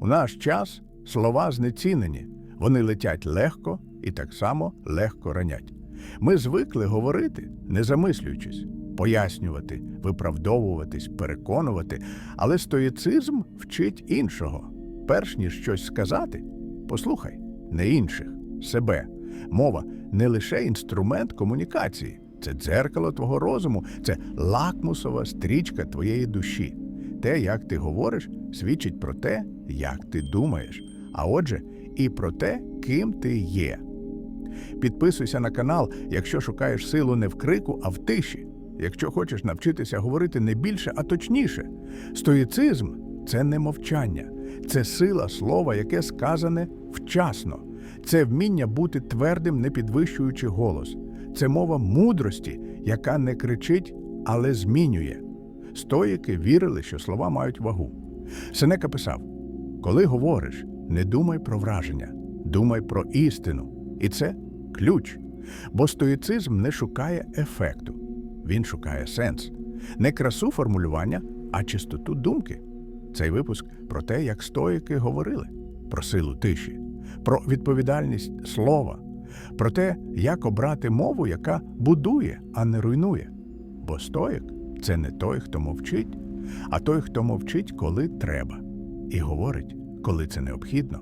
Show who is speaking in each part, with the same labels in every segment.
Speaker 1: У наш час слова знецінені, вони летять легко і так само легко ранять. Ми звикли говорити, не замислюючись, пояснювати, виправдовуватись, переконувати, але стоїцизм вчить іншого. Перш ніж щось сказати, послухай не інших, себе. Мова не лише інструмент комунікації, це дзеркало твого розуму, це лакмусова стрічка твоєї душі. Те, як ти говориш, свідчить про те, як ти думаєш, а отже, і про те, ким ти є. Підписуйся на канал, якщо шукаєш силу не в крику, а в тиші. Якщо хочеш навчитися говорити не більше, а точніше. Стоїцизм це не мовчання, це сила слова, яке сказане вчасно. Це вміння бути твердим, не підвищуючи голос. Це мова мудрості, яка не кричить, але змінює. Стоїки вірили, що слова мають вагу. Сенека писав: коли говориш, не думай про враження, думай про істину. І це ключ. Бо стоїцизм не шукає ефекту, він шукає сенс, не красу формулювання, а чистоту думки. Цей випуск про те, як стоїки говорили, про силу тиші, про відповідальність слова, про те, як обрати мову, яка будує, а не руйнує. Бо стоїк це не той, хто мовчить, а той, хто мовчить, коли треба, і говорить, коли це необхідно.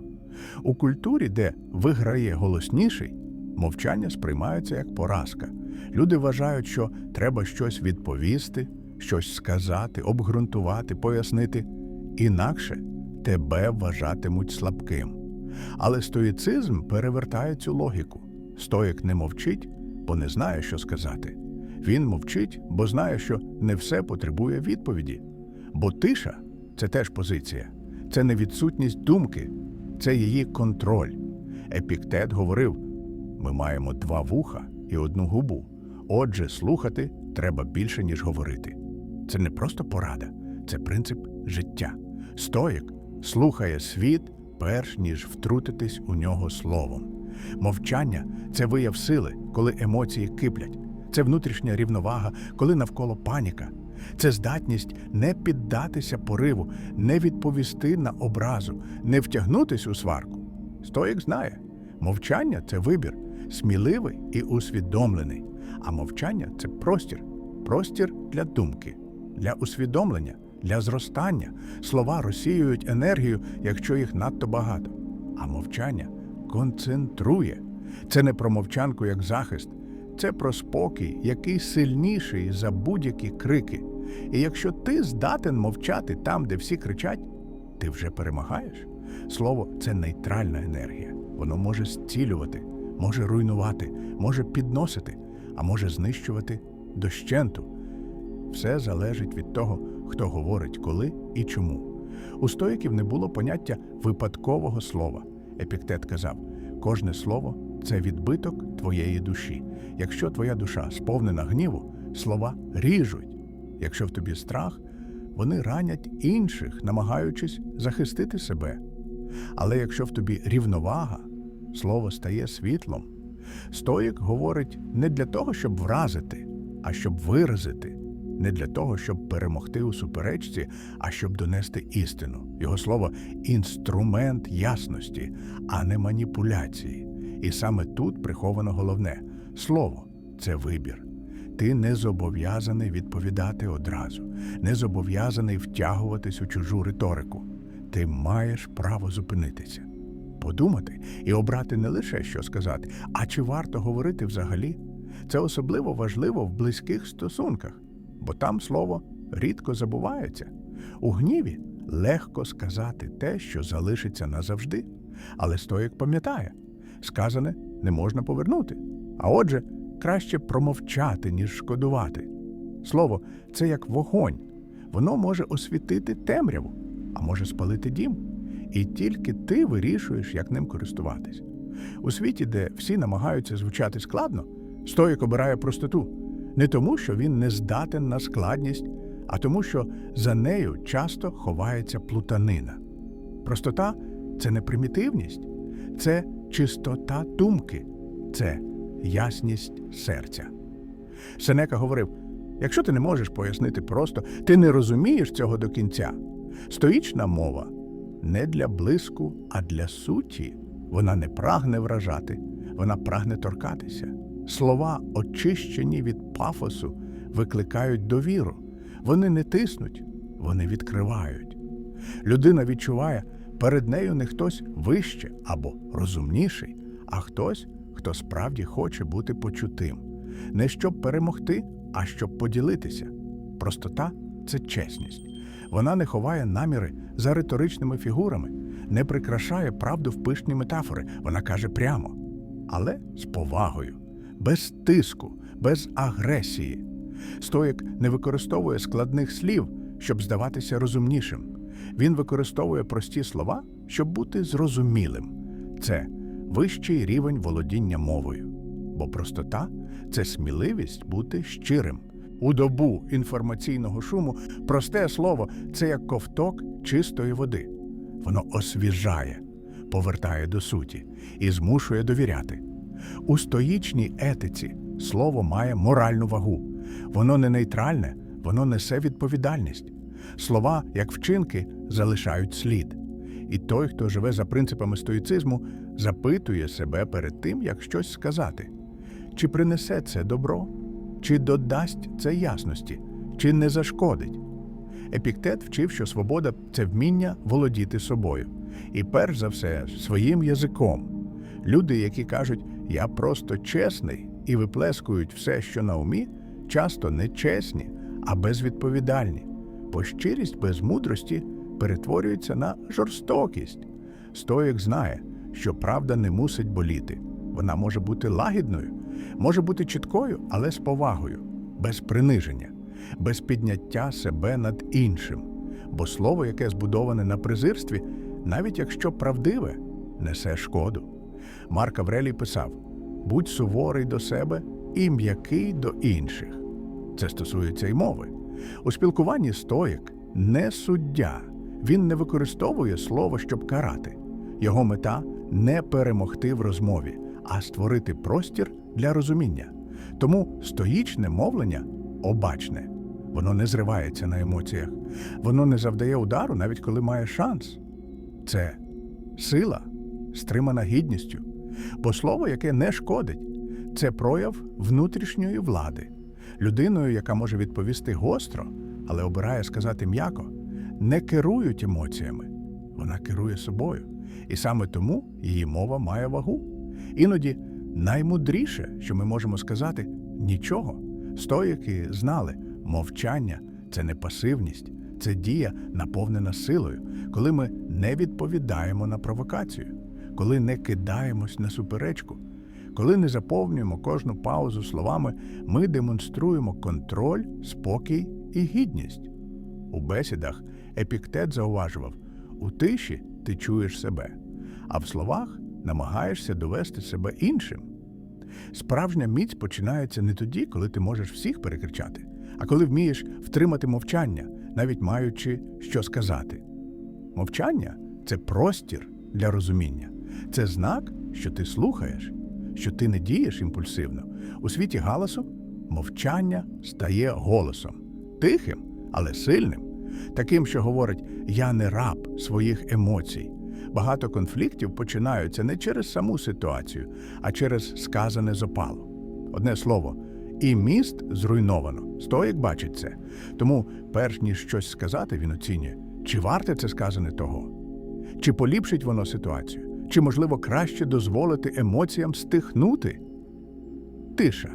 Speaker 1: У культурі, де виграє голосніший, мовчання сприймається як поразка. Люди вважають, що треба щось відповісти, щось сказати, обґрунтувати, пояснити. Інакше тебе вважатимуть слабким. Але стоїцизм перевертає цю логіку. Стоїк не мовчить, бо не знає, що сказати. Він мовчить, бо знає, що не все потребує відповіді. Бо тиша це теж позиція, це не відсутність думки, це її контроль. Епіктет говорив: ми маємо два вуха і одну губу. Отже, слухати треба більше, ніж говорити. Це не просто порада, це принцип життя. Стоїк слухає світ, перш ніж втрутитись у нього словом. Мовчання це вияв сили, коли емоції киплять. Це внутрішня рівновага, коли навколо паніка. Це здатність не піддатися пориву, не відповісти на образу, не втягнутись у сварку. Стоїк знає, мовчання це вибір, сміливий і усвідомлений. А мовчання це простір, простір для думки, для усвідомлення, для зростання. Слова розсіюють енергію, якщо їх надто багато. А мовчання концентрує. Це не про мовчанку як захист, це про спокій, який сильніший за будь-які крики. І якщо ти здатен мовчати там, де всі кричать, ти вже перемагаєш. Слово це нейтральна енергія. Воно може зцілювати, може руйнувати, може підносити, а може знищувати дощенту. Все залежить від того, хто говорить коли і чому. У стоїків не було поняття випадкового слова. Епіктет казав: кожне слово це відбиток твоєї душі. Якщо твоя душа сповнена гніву, слова ріжуть. Якщо в тобі страх, вони ранять інших, намагаючись захистити себе. Але якщо в тобі рівновага, слово стає світлом. Стоїк говорить не для того, щоб вразити, а щоб виразити, не для того, щоб перемогти у суперечці, а щоб донести істину. Його слово інструмент ясності, а не маніпуляції. І саме тут приховано головне слово це вибір. Ти не зобов'язаний відповідати одразу, не зобов'язаний втягуватись у чужу риторику. Ти маєш право зупинитися, подумати і обрати не лише що сказати, а чи варто говорити взагалі. Це особливо важливо в близьких стосунках, бо там слово рідко забувається. У гніві легко сказати те, що залишиться назавжди, але стоїк пам'ятає, сказане не можна повернути. А отже, краще промовчати, ніж шкодувати. Слово це як вогонь. Воно може освітити темряву, а може спалити дім. І тільки ти вирішуєш, як ним користуватись. У світі, де всі намагаються звучати складно, стоїк обирає простоту не тому, що він не здатен на складність, а тому, що за нею часто ховається плутанина. Простота це не примітивність, це чистота думки, це ясність серця. Сенека говорив: якщо ти не можеш пояснити просто, ти не розумієш цього до кінця. Стоїчна мова не для блиску, а для суті. Вона не прагне вражати, вона прагне торкатися. Слова, очищені від пафосу, викликають довіру. Вони не тиснуть, вони відкривають. Людина відчуває, перед нею не хтось вище або розумніший, а хтось, хто справді хоче бути почутим. Не щоб перемогти, а щоб поділитися. Простота це чесність. Вона не ховає наміри за риторичними фігурами, не прикрашає правду в пишні метафори. Вона каже прямо, але з повагою, без тиску, без агресії. Стоїк не використовує складних слів, щоб здаватися розумнішим. Він використовує прості слова, щоб бути зрозумілим. Це вищий рівень володіння мовою. Бо простота це сміливість бути щирим. У добу інформаційного шуму просте слово це як ковток чистої води. Воно освіжає, повертає до суті і змушує довіряти. У стоїчній етиці слово має моральну вагу. Воно не нейтральне, воно несе відповідальність. Слова, як вчинки, залишають слід. І той, хто живе за принципами стоїцизму, запитує себе перед тим, як щось сказати. Чи принесе це добро, чи додасть це ясності, чи не зашкодить. Епіктет вчив, що свобода це вміння володіти собою, і перш за все своїм язиком. Люди, які кажуть я просто чесний і виплескують все, що на умі, часто не чесні, а безвідповідальні, бо щирість без мудрості перетворюється на жорстокість. Стоїк знає, що правда не мусить боліти. Вона може бути лагідною, може бути чіткою, але з повагою, без приниження, без підняття себе над іншим. Бо слово, яке збудоване на презирстві, навіть якщо правдиве, несе шкоду. Марк Аврелій писав: будь суворий до себе і м'який до інших. Це стосується й мови. У спілкуванні стоїк не суддя. Він не використовує слово, щоб карати. Його мета не перемогти в розмові, а створити простір для розуміння. Тому стоїчне мовлення обачне. Воно не зривається на емоціях, воно не завдає удару, навіть коли має шанс. Це сила, стримана гідністю. Бо слово, яке не шкодить, це прояв внутрішньої влади. Людиною, яка може відповісти гостро, але обирає сказати м'яко, не керують емоціями, вона керує собою. І саме тому її мова має вагу. Іноді наймудріше, що ми можемо сказати, нічого. Стоїки знали, мовчання це не пасивність, це дія, наповнена силою, коли ми не відповідаємо на провокацію, коли не кидаємось на суперечку, коли не заповнюємо кожну паузу словами, ми демонструємо контроль, спокій і гідність. У бесідах епіктет зауважував у тиші ти чуєш себе, а в словах намагаєшся довести себе іншим. Справжня міць починається не тоді, коли ти можеш всіх перекричати, а коли вмієш втримати мовчання, навіть маючи що сказати. Мовчання це простір для розуміння, це знак, що ти слухаєш, що ти не дієш імпульсивно. У світі галасу мовчання стає голосом, тихим, але сильним, таким, що говорить Я не раб своїх емоцій. Багато конфліктів починаються не через саму ситуацію, а через сказане з. Одне слово, і міст зруйновано. Стоїк бачить це. Тому, перш ніж щось сказати, він оцінює, чи варте це сказане того, чи поліпшить воно ситуацію, чи, можливо, краще дозволити емоціям стихнути. Тиша,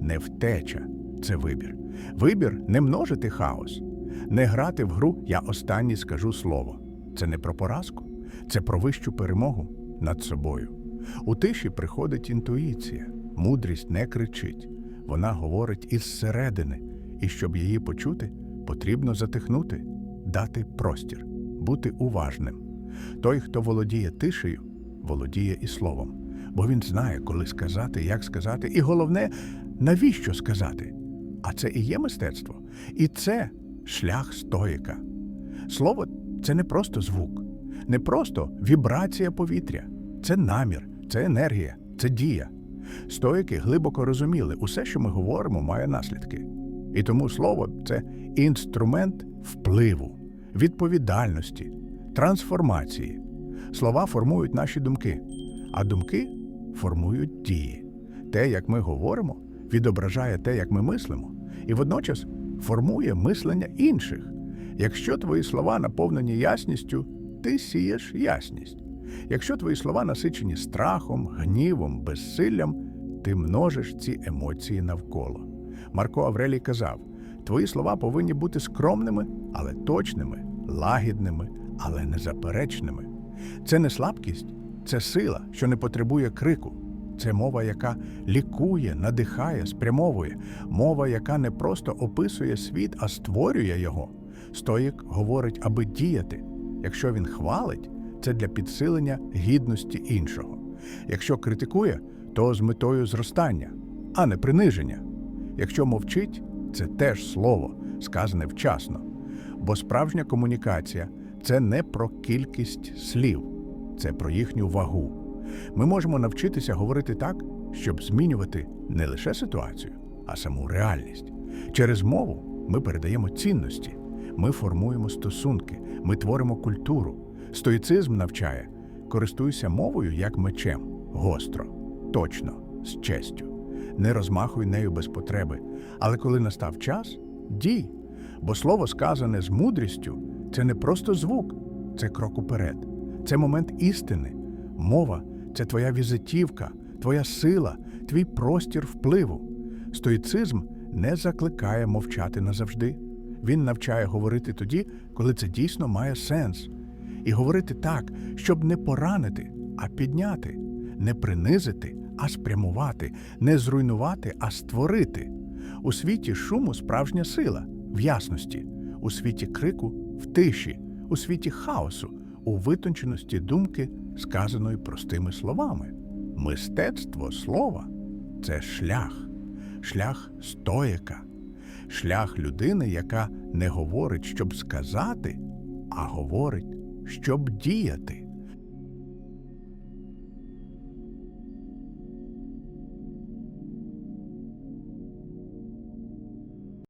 Speaker 1: не втеча це вибір. Вибір не множити хаос, не грати в гру Я останній скажу слово. Це не про поразку, це про вищу перемогу над собою. У тиші приходить інтуїція, мудрість не кричить, вона говорить із середини, і щоб її почути, потрібно затихнути, дати простір, бути уважним. Той, хто володіє тишею, володіє і словом, бо він знає, коли сказати, як сказати, і головне, навіщо сказати. А це і є мистецтво, і це шлях стоїка. Слово це не просто звук, не просто вібрація повітря, це намір, це енергія, це дія. Стоїки глибоко розуміли, усе, що ми говоримо, має наслідки. І тому слово це інструмент впливу, відповідальності, трансформації. Слова формують наші думки, а думки формують дії. Те, як ми говоримо, відображає те, як ми мислимо, і водночас формує мислення інших. Якщо твої слова наповнені ясністю, ти сієш ясність. Якщо твої слова насичені страхом, гнівом, безсиллям, ти множиш ці емоції навколо. Марко Аврелій казав: твої слова повинні бути скромними, але точними, лагідними, але незаперечними. Це не слабкість, це сила, що не потребує крику. Це мова, яка лікує, надихає, спрямовує, мова, яка не просто описує світ, а створює його. Стоїк говорить, аби діяти. Якщо він хвалить, це для підсилення гідності іншого. Якщо критикує, то з метою зростання, а не приниження. Якщо мовчить, це теж слово, сказане вчасно. Бо справжня комунікація це не про кількість слів, це про їхню вагу. Ми можемо навчитися говорити так, щоб змінювати не лише ситуацію, а саму реальність. Через мову ми передаємо цінності, ми формуємо стосунки, ми творимо культуру. Стоїцизм навчає користуйся мовою як мечем, гостро, точно, з честю. Не розмахуй нею без потреби, але коли настав час, дій. Бо слово, сказане з мудрістю, це не просто звук, це крок уперед, це момент істини. Мова це твоя візитівка, твоя сила, твій простір впливу. Стоїцизм не закликає мовчати назавжди. Він навчає говорити тоді, коли це дійсно має сенс. І говорити так, щоб не поранити, а підняти, не принизити, а спрямувати, не зруйнувати, а створити. У світі шуму справжня сила в ясності, у світі крику в тиші, у світі хаосу, у витонченості думки, сказаної простими словами. Мистецтво слова це шлях, шлях стоїка, шлях людини, яка не говорить, щоб сказати, а говорить, щоб діяти.